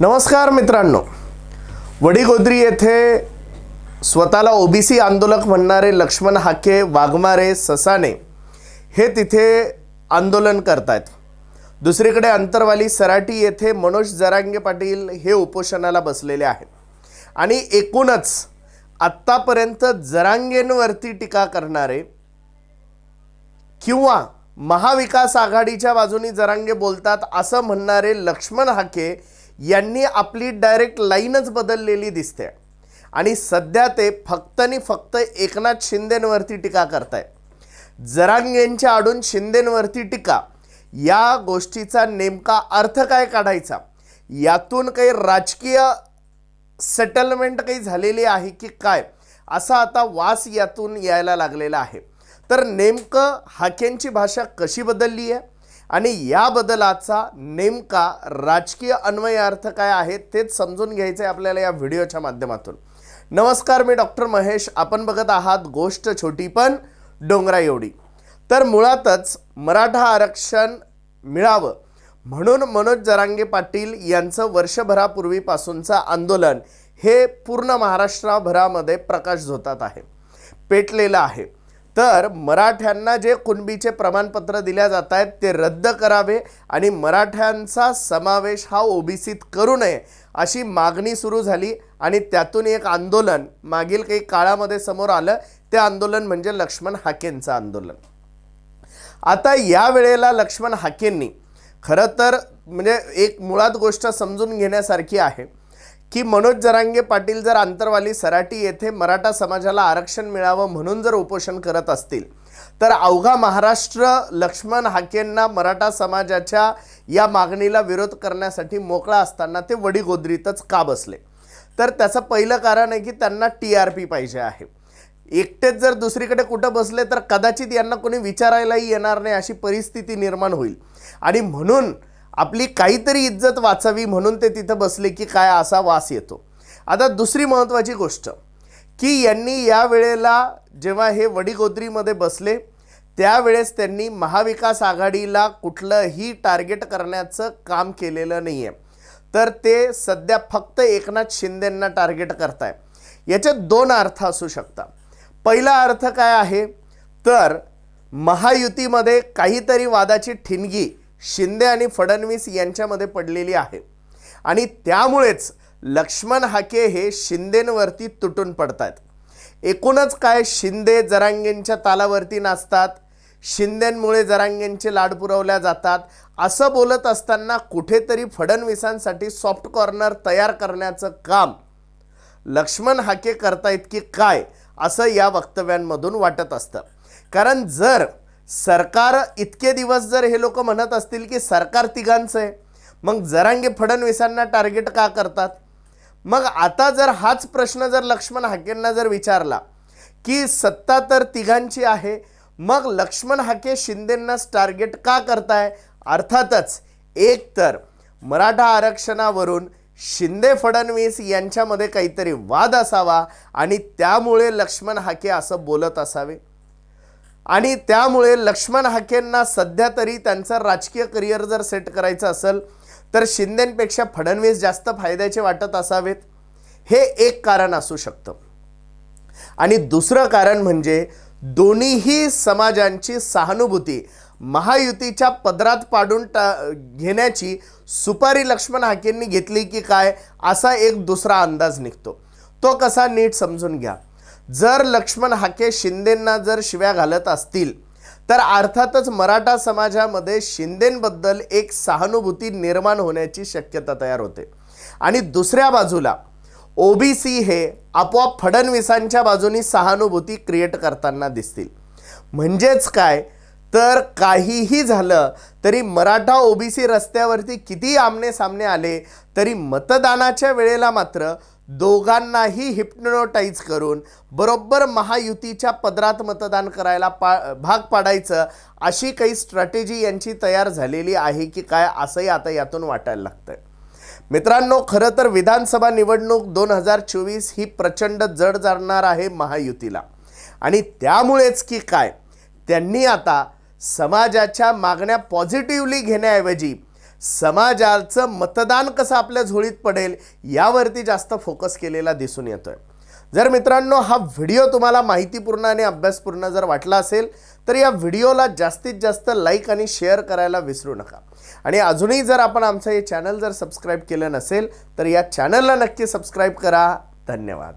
नमस्कार मित्रांनो. वडीगोद्री येथे स्वतःला ओबीसी आंदोलक म्हणणारे लक्ष्मण हाके वाघमारे ससाने हे तिथे आंदोलन करतायत. दुसरीकडे अंतरवाली सराटी येथे मनोज जरांगे पाटील हे उपोषणाला बसलेले आहेत. आणि एकूणच आत्तापर्यंत जरांगेंवरती टीका करणारे किंवा महाविकास आघाडीच्या बाजूनी जरांगे बोलतात असं म्हणणारे लक्ष्मण हाके यांनी आपली डायरेक्ट लाईनच बदललेली दिसते. आणि सध्या ते फक्त आणि फक्त एकनाथ शिंदेंवरती टीका करताय जरांगेंच्या आडून शिंदेंवरती टीका. या गोष्टीचा नेमका अर्थ काय काढायचा? यातून काही राजकीय सेटलमेंट काही झालेली आहे की काय? असा आता वास यातून यायला लागलेला आहे. तर नेमकं हाकेंची भाषा कशी बदलली आहे? आणि या बदलाचा नेमका राजकीय अन्वय अर्थ काय आहे तेच समजून घ्यायचं आहे आपल्याला या व्हिडिओच्या माध्यमातून. नमस्कार मी डॉक्टर महेश. आपण बघत आहात गोष्ट छोटी पण डोंगरा एवढी. तर मुळातच मराठा आरक्षण मिळावं म्हणून मनोज जरांगे पाटील यांचं वर्षभरापूर्वीपासूनचं आंदोलन हे पूर्ण महाराष्ट्राभरामध्ये प्रकाश झोतात आहे पेटलेलं आहे. तर मराठ्यांना जे कुणबीचे प्रमाणपत्र दिल्या जात आहेत ते रद्द करावे आणि मराठ्यांचा समावेश हा ओबीसीत करू नये अशी मागणी सुरू झाली आणि त्यातून एक आंदोलन मागील काही काळामध्ये समोर आलं. ते आंदोलन म्हणजे लक्ष्मण हाकेंचं आंदोलन. आता या वेळेला लक्ष्मण हाकेंनी खरं तर म्हणजे एक मुळात गोष्ट समजून घेण्यासारखी आहे. की मनोज जरांगे पाटील जर आंतरवाली सराटी येथे मराठा समाजाला आरक्षण मिळावं म्हणून जर उपोषण करत असतील तर अवघा महाराष्ट्र लक्ष्मण हाकेंना मराठा समाजाच्या या मागणीला विरोध करण्यासाठी मोकळा असताना ते वडीगोद्रीतच का बसले? तर त्याचं पहिलं कारण आहे की त्यांना टी आर पी पाहिजे आहे. एकटेच जर दुसरीकडे कुठं बसले तर कदाचित यांना कोणी विचारायलाही येणार नाही अशी परिस्थिती निर्माण होईल. आणि म्हणून आपली काहीतरी इज्जत वाचावी म्हणून ते तिथं बसले की काय असा वास येतो. आता दुसरी महत्त्वाची गोष्ट की यांनी या वेळेला जेव्हा हे वडीगोद्रीमध्ये बसले त्यावेळेस त्यांनी महाविकास आघाडीला कुठलंही टार्गेट करण्याचं काम केलेलं नाही आहे तर ते सध्या फक्त एकनाथ शिंदेंना टार्गेट करताय. याचे दोन अर्थ असू शकतात. पहिला अर्थ काय आहे? तर महायुतीमध्ये काहीतरी वादाची ठिणगी शिंदे आणि फडणवीस यांच्यामध्ये पडलेली आहे. आणि त्यामुळेच लक्ष्मण हाके हे शिंदेंवरती तुटून पडतात एकूणच काय शिंदे जरांगेंच्या तालावरती नाचतात शिंदेंमुळे जरांगेंचे लाड पुरवल्या जातात असं बोलत असताना कुठेतरी फडणवीसांसाठी सॉफ्ट कॉर्नर तयार करण्याचं काम लक्ष्मण हाके करतायत की काय असं या वक्तव्यांमधून वाटत असतं. कारण जर सरकार इतके दिवस जर हे लोक म्हणत असतील की सरकार तिघांचं आहे मग जरांगे फडणवीसांना टार्गेट का करतात? मग आता जर हाच प्रश्न जर लक्ष्मण हाकेंना जर विचारला की सत्ता तर तिघांची आहे मग लक्ष्मण हाके शिंदेंनाच टार्गेट का करताय? अर्थातच एक तर मराठा आरक्षणावरून शिंदे फडणवीस यांच्यामध्ये काहीतरी वाद असावा आणि त्यामुळे लक्ष्मण हाके असं बोलत असावे. आणि त्यामुळे लक्ष्मण हाकेंना सध्या तरी त्यांचं राजकीय करिअर जर सेट करायचं असेल तर शिंदेपेक्षा फडणवीस जास्त फायद्याचे वाटत असावेत. हे एक कारण असू शकतं. आणि दुसरं कारण म्हणजे दोन्हीही समाजांची सहानुभूती महायुतीच्या पदरात पाडून टा घेण्याची सुपारी लक्ष्मण हाकेंनी घेतली की काय असा एक दुसरा अंदाज निघतो. तो कसा नीट समजून घ्या. जर लक्ष्मण हाके शिंदेंना जर शिव्या घालत असतील तर अर्थातच मराठा समाजामध्ये शिंदेंबद्दल एक सहानुभूती निर्माण होण्याची शक्यता तयार होते. आणि दुसऱ्या बाजूला ओबीसी हे आपोआप फडणवीसांच्या बाजूनी सहानुभूती क्रिएट करताना दिसतील. म्हणजेच काय? तर काहीही झालं तरी मराठा ओबीसी रस्त्यावरती किती आमने सामने आले तरी मतदानाच्या वेळेला मात्र दोघांनाही हिप्नोटाईज करून बरोबर महायुतीच्या पदरात मतदान करायला पा भाग पाडायचं अशी काही स्ट्रॅटेजी यांची तयार झालेली आहे की काय असंही आता यातून वाटायला लागतं मित्रांनो खरं तर विधानसभा निवडणूक दोन हजार चोवीस ही प्रचंड जड जाणार आहे महायुतीला. आणि त्यामुळेच की काय त्यांनी आता समाजाच्या मागण्या पॉझिटिव्हली घेण्याऐवजी समाजाचं मतदान कसं आपल्या झोळीत पडेल यावरती जास्त फोकस केलेला दिसून येतो आहे जर मित्रांनो हा व्हिडिओ तुम्हाला माहितीपूर्ण आणि अभ्यासपूर्ण जर वाटला असेल तर या व्हिडिओला जास्तीत जास्त लाईक आणि शेअर करायला विसरू नका. आणि अजूनही जर आपण आमचं हे चॅनल जर सबस्क्राईब केलं नसेल तर या चॅनलला नक्की सबस्क्राईब करा. धन्यवाद.